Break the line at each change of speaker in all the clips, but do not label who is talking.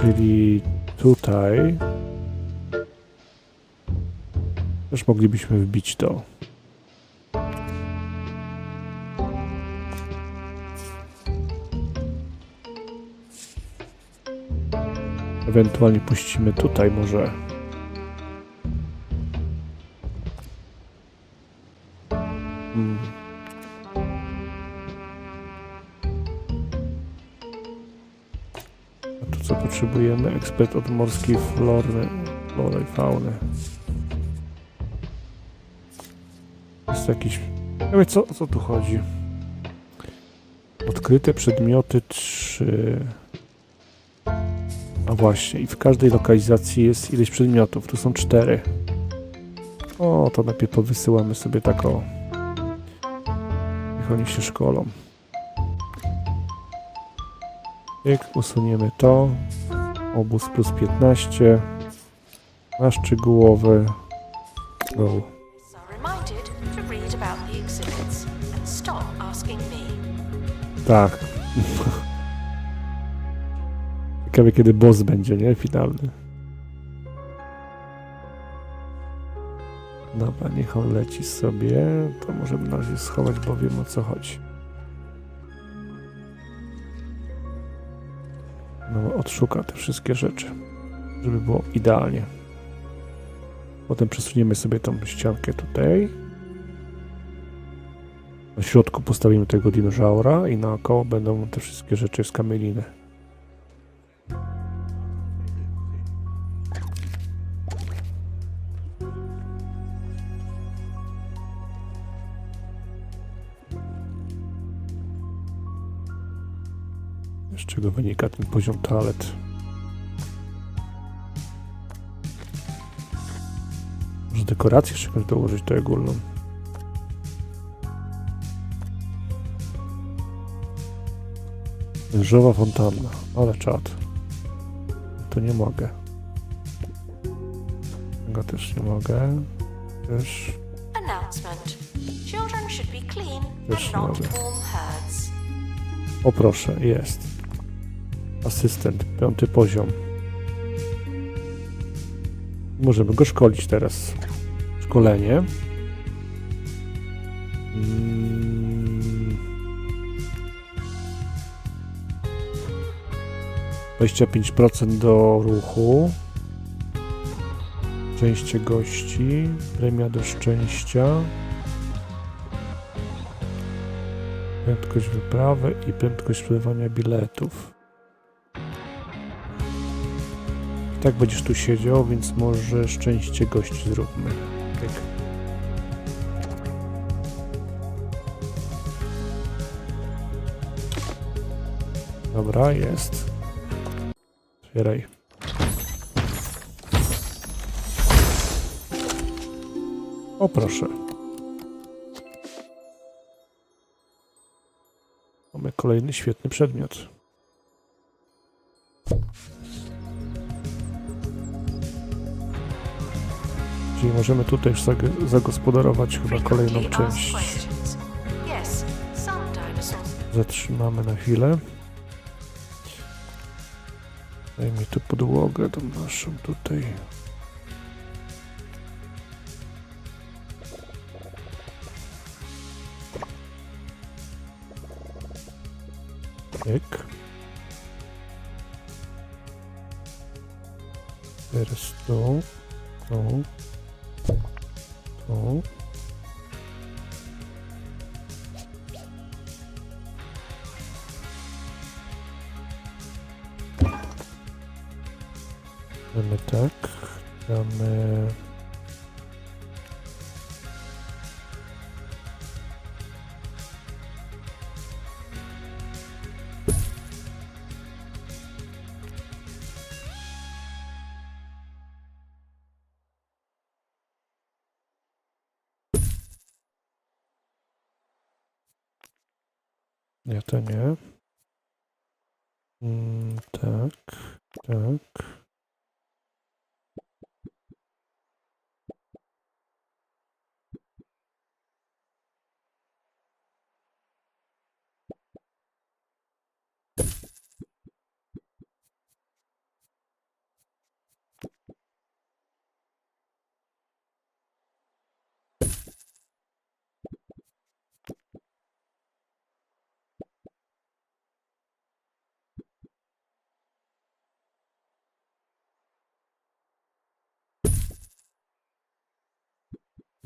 Czyli tutaj też moglibyśmy wbić to. Ewentualnie puścimy tutaj może. Potrzebujemy? Ekspert od morskiej flory, flory fauny. Jest jakiś... Nie wiem, co, o co tu chodzi. Odkryte przedmioty 3... A właśnie, i w każdej lokalizacji jest ileś przedmiotów. Tu są cztery. O, to najpierw powysyłamy sobie taką. Niech oni się szkolą. Jak usuniemy to. Obóz plus 15. Na szczegółowy. Go. Tak. Ciekawe kiedy boss będzie, nie? Finalny. Dobra, niech on leci sobie. To możemy na razie schować, bo wiem o co chodzi. Odszuka te wszystkie rzeczy, żeby było idealnie. Potem przesuniemy sobie tą ściankę tutaj. Na środku postawimy tego dinożaura i naokoło będą te wszystkie rzeczy z kamieliny. Z czego wynika ten poziom toalet? Może dekorację jeszcze jakąś dołożyć tutaj ogólną? Wężowa fontanna, ale czad. To nie mogę. Tego też nie mogę. Też.
Announcement. Children should be clean
Też
and not
mogę.
form herds.
O proszę, jest. Asystent, piąty poziom. Możemy go szkolić teraz. Szkolenie. Mm. 25% do ruchu. Szczęście gości. Premia do szczęścia. Prędkość wyprawy i prędkość sprzedawania biletów. Tak będziesz tu siedział, więc może szczęście gości zróbmy. Tak. Dobra, jest. Otwieraj. O proszę. Mamy kolejny świetny przedmiot. Czyli możemy tutaj już zag- zagospodarować chyba kolejną część. Zatrzymamy na chwilę. Daj mi tu podłogę, tą naszą tutaj. Tyk. Teraz tu, tu. Tak. Damy... Nie, to nie. Mm, tak, tak.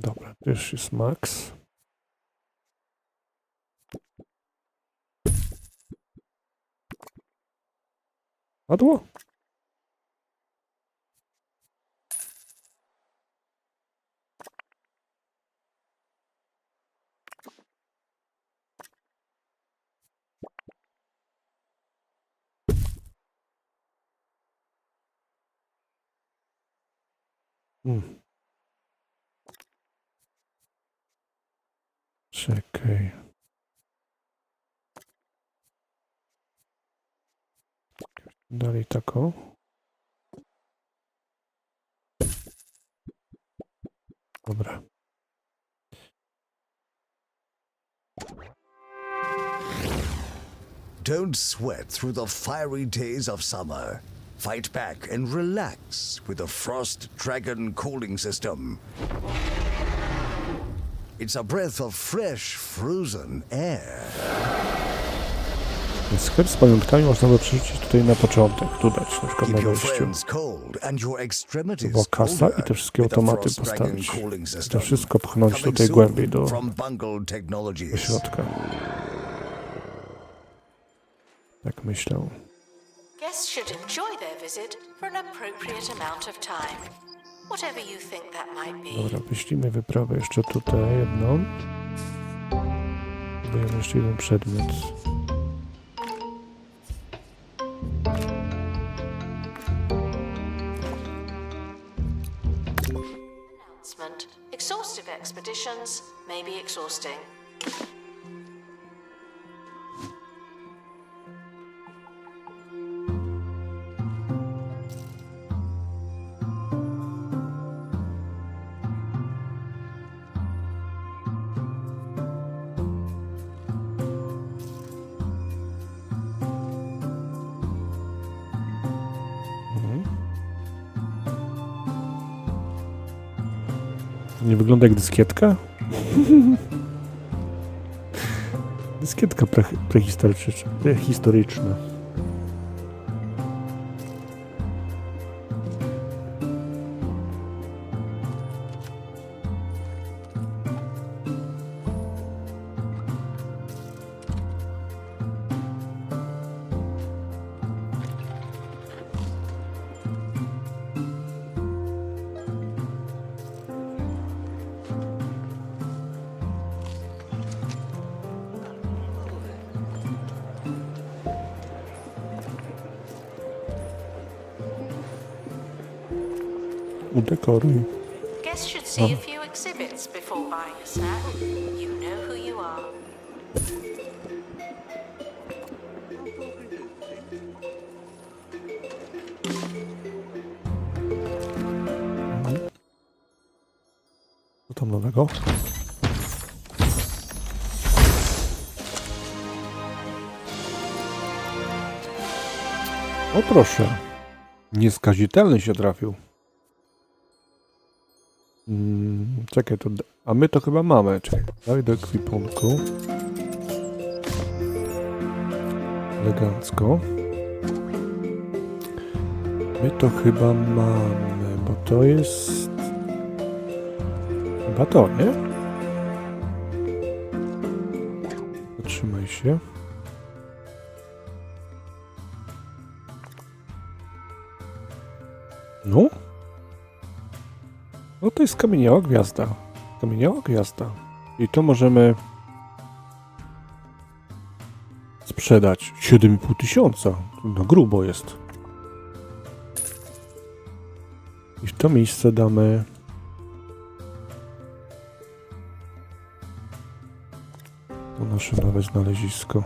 Dobra, to już jest max. Padło? Hmm. Taką. Dobra.
Don't sweat through the fiery days of summer. Fight back and relax with the Frost Dragon cooling system. It's a breath of fresh, frozen air.
Sklep z pamiątkami można by przerzucić tutaj na początek. Tu dać, na przykład na wejściu. była kasa i te wszystkie automaty postawić.
cooling
To wszystko pchnąć tutaj głębiej do, do środka. Tak myślę.
Guests should enjoy their visit for an appropriate amount of time. Whatever you think that might be.
Dobra, wyślimy wyprawę jeszcze tutaj jedną. Budujemy jeszcze jeden przedmiot. Nie wygląda jak dyskietka? dyskietka pre prehistoryczna. Udekoruj.
Guests should see a few exhibits before buying a snack. You know who you are.
Co tam nowego? O proszę. Nieskazitelny się trafił. Mm, czekaj, to... A my to chyba mamy. Czekaj, daj do ekwipunku. Elegancko. My to chyba mamy, bo to jest... Chyba to, nie? Zatrzymaj się. No? No to jest kamieniała gwiazda. Kamieniała gwiazda. I to możemy sprzedać 7,5 tysiąca. Na grubo jest. I w to miejsce damy to nasze nowe znalezisko.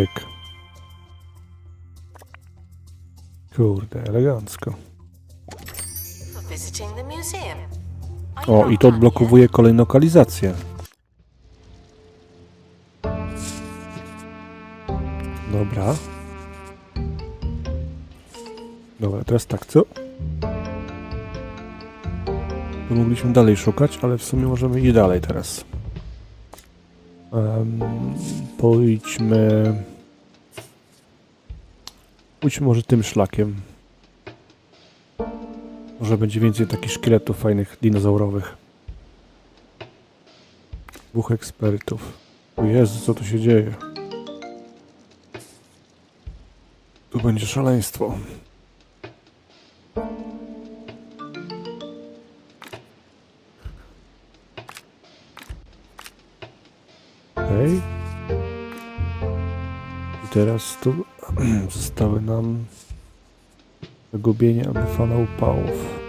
Pyk. Kurde, elegancko. O, i to odblokowuje kolejną lokalizację. Dobra. Dobra, teraz tak, co? Tu mogliśmy dalej szukać, ale w sumie możemy iść dalej teraz. Um, pójdźmy... Pójdźmy może tym szlakiem. Może będzie więcej takich szkieletów fajnych, dinozaurowych. Dwóch ekspertów. O Jezu, co tu się dzieje? Tu będzie szaleństwo. Teraz tu zostały nam wygubienie amfana upałów.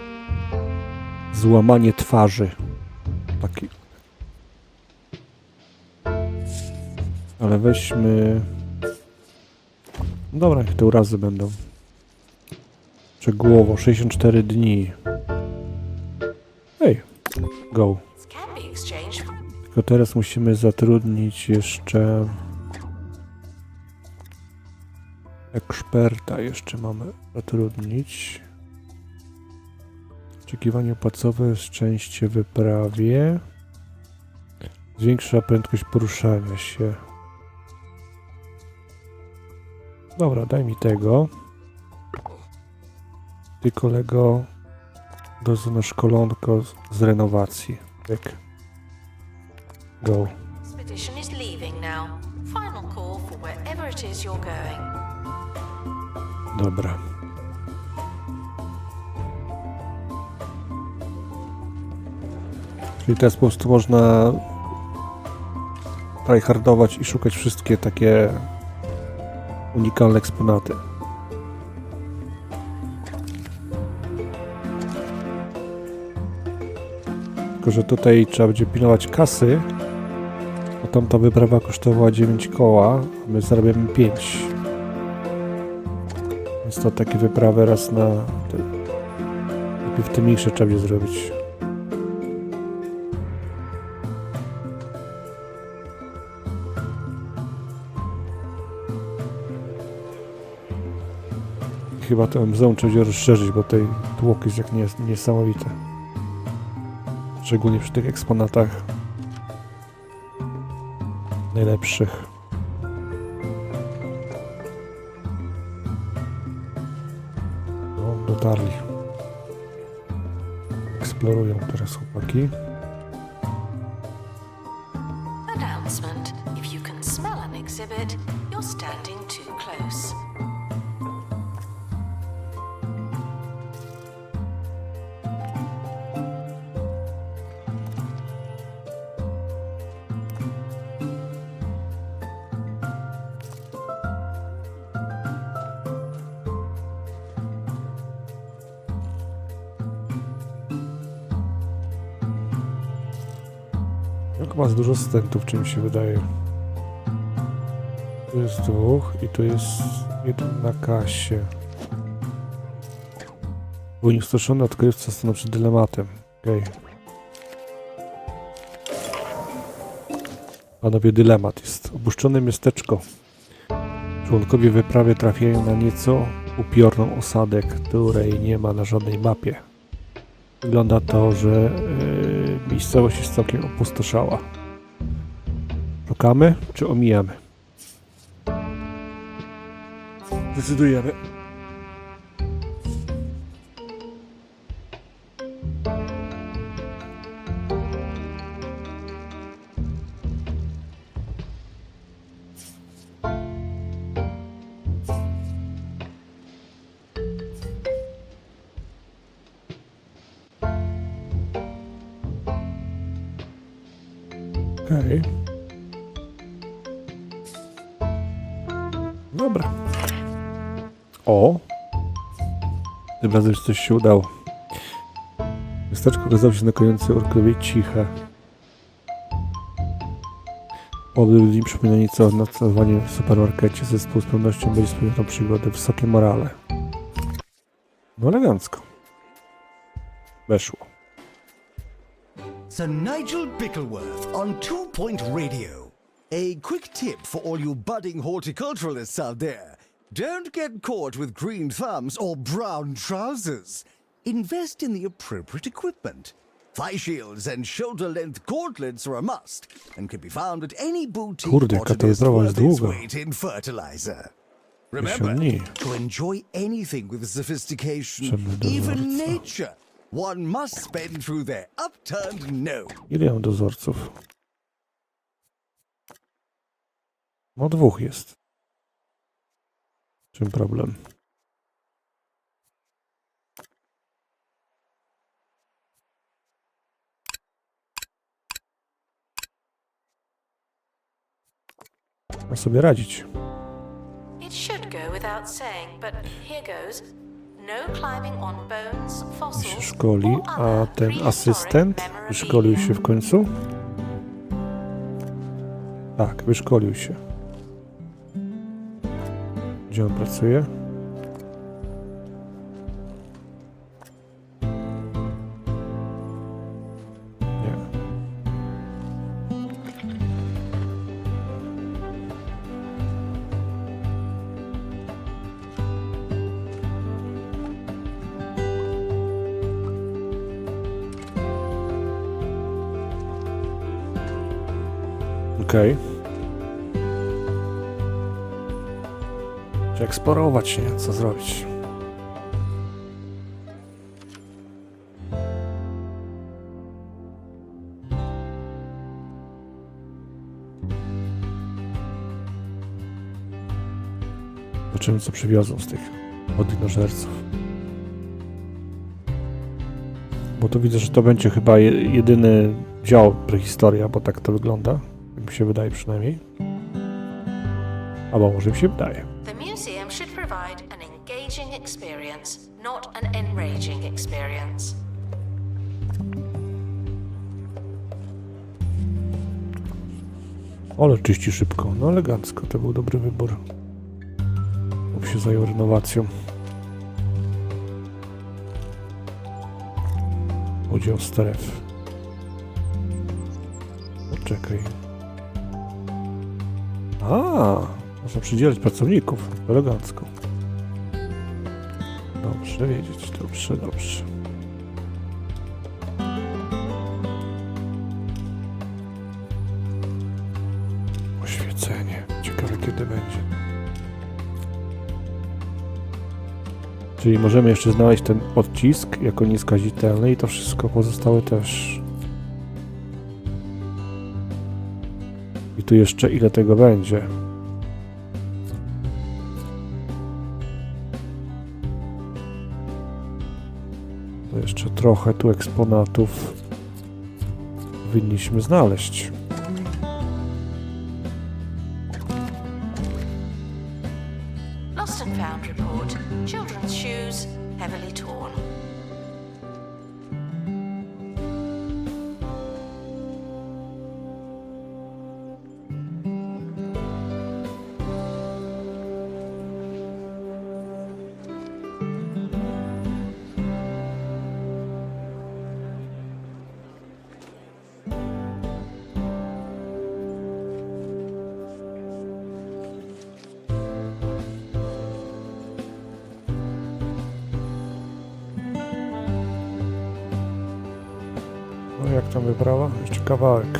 Złamanie twarzy. Taki. Ale weźmy. Dobra, niech te urazy będą. Szczegółowo 64 dni. Hej, go. Tylko teraz musimy zatrudnić jeszcze eksperta. Jeszcze mamy zatrudnić. Oczekiwanie płacowe, szczęście wyprawie. Zwiększa prędkość poruszania się. Dobra, daj mi tego. Ty kolego na szkolonko z renowacji. Tak. Go.
expedition is leaving now. Final call for wherever it is you're going.
Dobra. Czyli teraz po prostu można tryhardować i szukać wszystkie takie unikalne eksponaty. Tylko, że tutaj trzeba będzie pilnować kasy, bo tamta wyprawa kosztowała 9 koła, a my zarabiamy 5. Więc to takie wyprawy raz na... Najpierw te mniejsze trzeba zrobić. Chyba to muzeum trzeba rozszerzyć, bo tutaj tłok jest jak nies niesamowite. Szczególnie przy tych eksponatach najlepszych. Dotarli. Eksplorują teraz chłopaki. Jak ma dużo stentów, czy mi się wydaje. Tu jest dwóch i tu jest jeden na kasie. Był nieustoszony odkrywca stanął przed dylematem. Okej. Panowie, dylemat jest. Opuszczone miasteczko. Członkowie wyprawy trafiają na nieco upiorną osadę, której nie ma na żadnej mapie. Wygląda to, że yy, miejscowość jest całkiem opustoszała. Szukamy czy omijamy? Decydujemy. Okej. Dobra. O! Tym razem już coś się udało. Miasteczko okazało się znakomicie orkowie ciche. Odbył dni przypomina nieco nocowanie w supermarkecie. Zespół z pewnością będzie spełniał przygodę. Wysokie morale. No elegancko. Weszło.
Sir Nigel Bickleworth on Two Point Radio. A quick tip for all you budding horticulturalists out there. Don't get caught with green thumbs or brown trousers. Invest in the appropriate equipment. Thigh shields and shoulder length gauntlets are a must and can be found at any boutique
Kurde, jaka ta
botanist
wyprawa jest
worth its
długa.
weight in fertilizer. Remember, to enjoy anything with sophistication, even nature, one must spend through their upturned nose.
Ile mam dozorców? No dwóch jest. Czym problem? Ma sobie radzić.
It should go without saying, but here goes. No
się szkoli, a ten asystent wyszkolił się w końcu? Tak, wyszkolił się. Gdzie on pracuje? Okej. Czy eksplorować, nie? Co zrobić? Zobaczymy, co przywiozą z tych odinożerców. Bo to widzę, że to będzie chyba je- jedyny dział prehistoria, bo tak to wygląda. Mi się wydaje przynajmniej. Albo może mi się wydaje.
The museum should provide an engaging experience, not an enraging experience.
Ale czyści szybko. No elegancko, to był dobry wybór. Bo się zajął renowacją. Podział stref. Poczekaj. A, można przydzielać pracowników. Elegancko. Dobrze wiedzieć, dobrze, dobrze. Oświecenie. Ciekawe kiedy będzie. Czyli możemy jeszcze znaleźć ten odcisk jako nieskazitelny i to wszystko pozostałe też. Jeszcze ile tego będzie. To jeszcze trochę tu eksponatów powinniśmy znaleźć. Tam wyprawa? Jeszcze kawałek.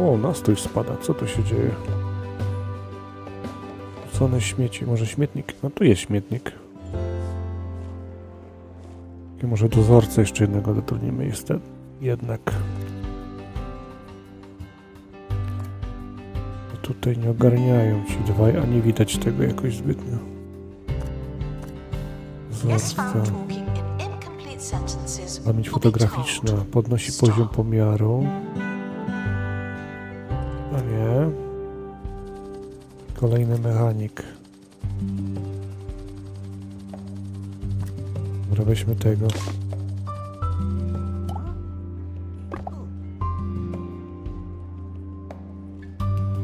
O, nastój spada. Co tu się dzieje? Rzucone śmieci. Może śmietnik? No tu jest śmietnik. I może dozorcę jeszcze jednego zatrudnimy. Jest ten jednak. Tutaj nie ogarniają ci dwaj, a nie widać tego jakoś zbytnio.
Sentences.
Pamięć fotograficzna podnosi poziom pomiaru. No nie. Kolejny mechanik. Dobra, weźmy tego.